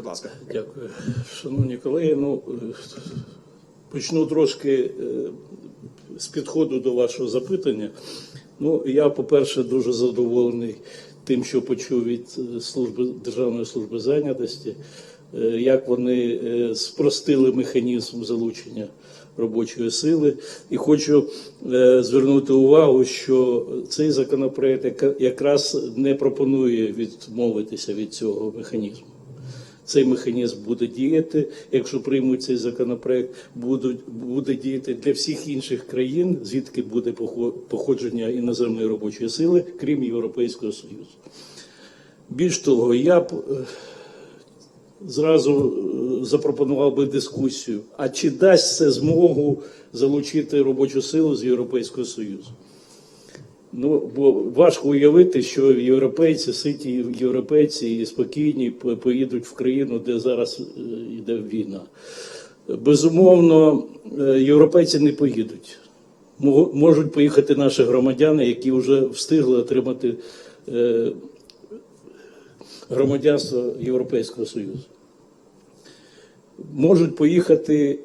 Будь ласка. Дякую. Шановні колеги, ну почну трошки е, з підходу до вашого запитання. Ну, я, по-перше, дуже задоволений тим, що почув від е, служби Державної служби зайнятості, е, як вони спростили механізм залучення робочої сили. І хочу звернути увагу, що цей законопроект якраз не пропонує відмовитися від цього механізму цей механізм буде діяти, якщо приймуть цей законопроект, будуть, буде діяти для всіх інших країн, звідки буде походження іноземної робочої сили, крім Європейського Союзу. Більш того, я б е, зразу е, запропонував би дискусію: а чи дасть це змогу залучити робочу силу з Європейського Союзу? Ну, бо важко уявити, що європейці, ситі європейці і спокійні поїдуть в країну, де зараз е, йде війна. Безумовно, е, європейці не поїдуть. Можуть поїхати наші громадяни, які вже встигли отримати е, громадянство Європейського Союзу. Можуть поїхати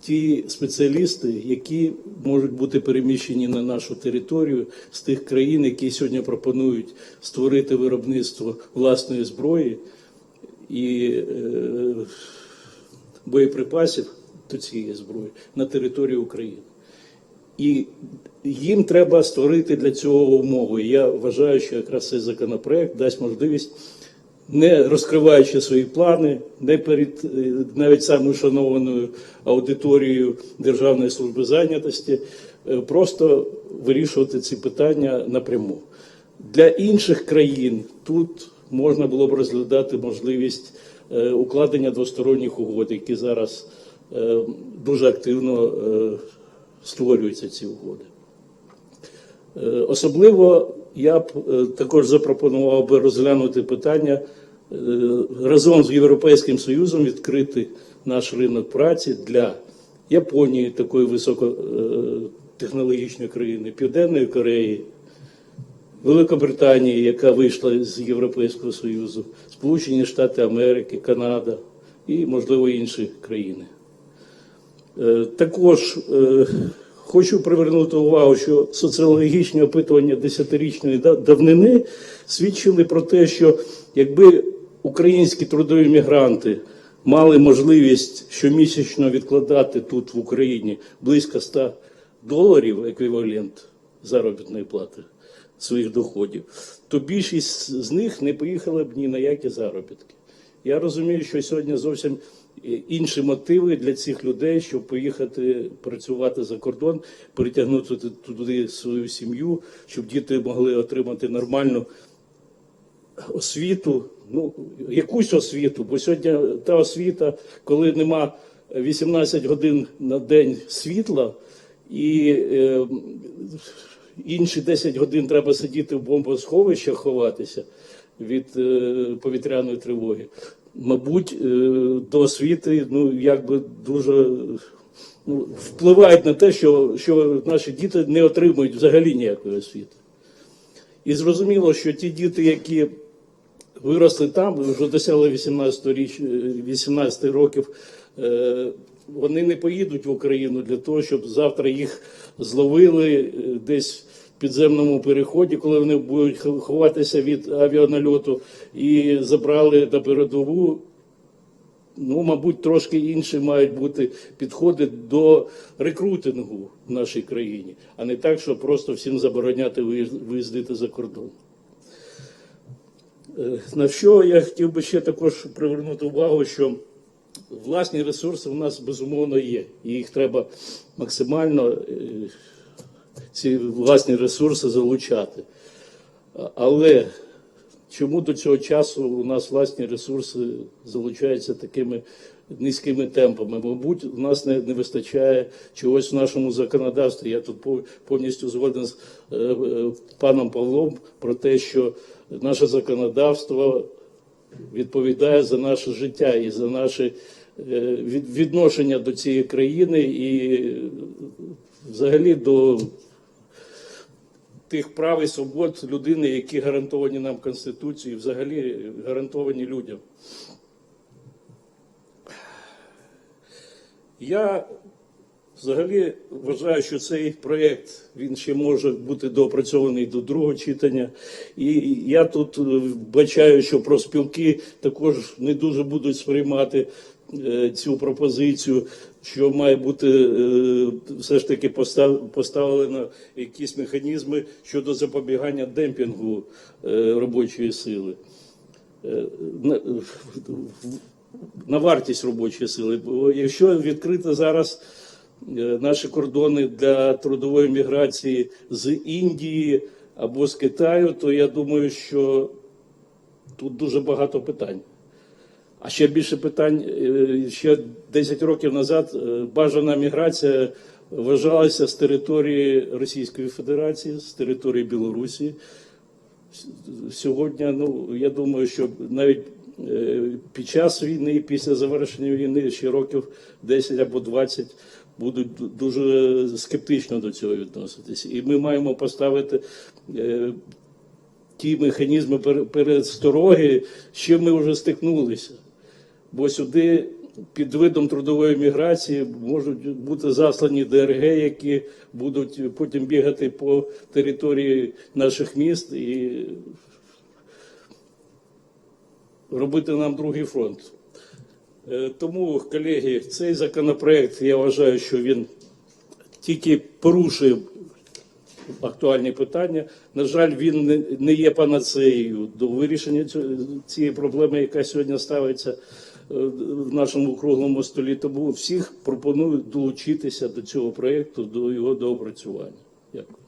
ті спеціалісти, які можуть бути переміщені на нашу територію з тих країн, які сьогодні пропонують створити виробництво власної зброї і е, боєприпасів до цієї зброї на території України. І їм треба створити для цього умови. Я вважаю, що якраз цей законопроект дасть можливість, не розкриваючи свої плани, не перед е, навіть самою шанованою аудиторією Державної служби зайнятості, е, просто вирішувати ці питання напряму. Для інших країн тут можна було б розглядати можливість е, укладення двосторонніх угод, які зараз дуже активно створюються ці угоди. Особливо я б також запропонував би розглянути питання разом з Європейським Союзом відкрити наш ринок праці для Японії, такої високотехнологічної країни, Південної Кореї, Великобританії, яка вийшла з Європейського Союзу, Сполучені Штати Америки, Канада і, можливо, інші країни. Е, Також е, хочу привернути увагу, що соціологічні опитування десятирічної давнини свідчили про те, що якби українські трудові мігранти мали можливість щомісячно відкладати тут в Україні близько 100 доларів еквівалент заробітної плати своїх доходів, то більшість з них не поїхала б ні на які заробітки. Я розумію, що сьогодні зовсім інші мотиви для цих людей, щоб поїхати працювати за кордон, притягнути туди свою сім'ю, щоб діти могли отримати нормальну освіту, ну якусь освіту, бо сьогодні та освіта, коли нема 18 годин на день світла і е, інші 10 годин треба сидіти в бомбосховищах ховатися від е, повітряної тривоги. Мабуть, е, до освіти ну якби дуже ну, впливають на те, що, що наші діти не отримують взагалі ніякої освіти. І зрозуміло, що ті діти, які виросли там, вже досягли 18, річ, 18 років, е, вони не поїдуть в Україну для того, щоб завтра їх зловили е, десь в підземному переході, коли вони будуть ховатися від авіанальоту, і забрали на передову. Ну, мабуть, трошки інші мають бути підходи до рекрутингу в нашій країні, а не так, що просто всім забороняти виїзд- виїздити за кордон. Е, На що я хотів би ще також привернути увагу, що власні ресурси у нас безумовно є, і їх треба максимально е, ці власні ресурси залучати. Але чому до цього часу у нас власні ресурси залучаються такими низькими темпами? Мабуть, у нас не, не вистачає чогось в нашому законодавстві. Я тут повністю згоден з е, е, паном Павлом про те, що наше законодавство відповідає за наше життя і за наше е, відношення до цієї країни і взагалі до тих прав і свобод людини, які гарантовані нам Конституцією, і взагалі гарантовані людям. Я взагалі вважаю, що цей проєкт він ще може бути доопрацьований до другого читання. І я тут вбачаю, що профспілки також не дуже будуть сприймати е, цю пропозицію що має бути е, все ж таки постав- поставлено якісь механізми щодо запобігання демпінгу е, робочої сили. Е, на- вартість робочої сили. Якщо відкрити зараз наші кордони для трудової міграції з Індії або з Китаю, то я думаю, що тут дуже багато питань. А ще більше питань е, ще 10 років назад е, бажана міграція вважалася з території Російської Федерації, з території Білорусі. Сьогодні, ну я думаю, що навіть е, під час війни, після завершення війни, ще років 10 або 20 будуть дуже скептично до цього відноситись. І ми маємо поставити ті механізми пер- перестороги, з чим ми вже стикнулися. Бо сюди під видом трудової міграції можуть бути заслані ДРГ, які будуть потім бігати по території наших міст і робити нам другий фронт. Е, Тому, колеги, цей законопроект, я вважаю, що він тільки порушує актуальні питання. На жаль, він не- є панацеєю до вирішення цієї проблеми, яка сьогодні ставиться в нашому круглому столі. Тому всіх пропоную долучитися до цього проєкту, до його доопрацювання. Дякую.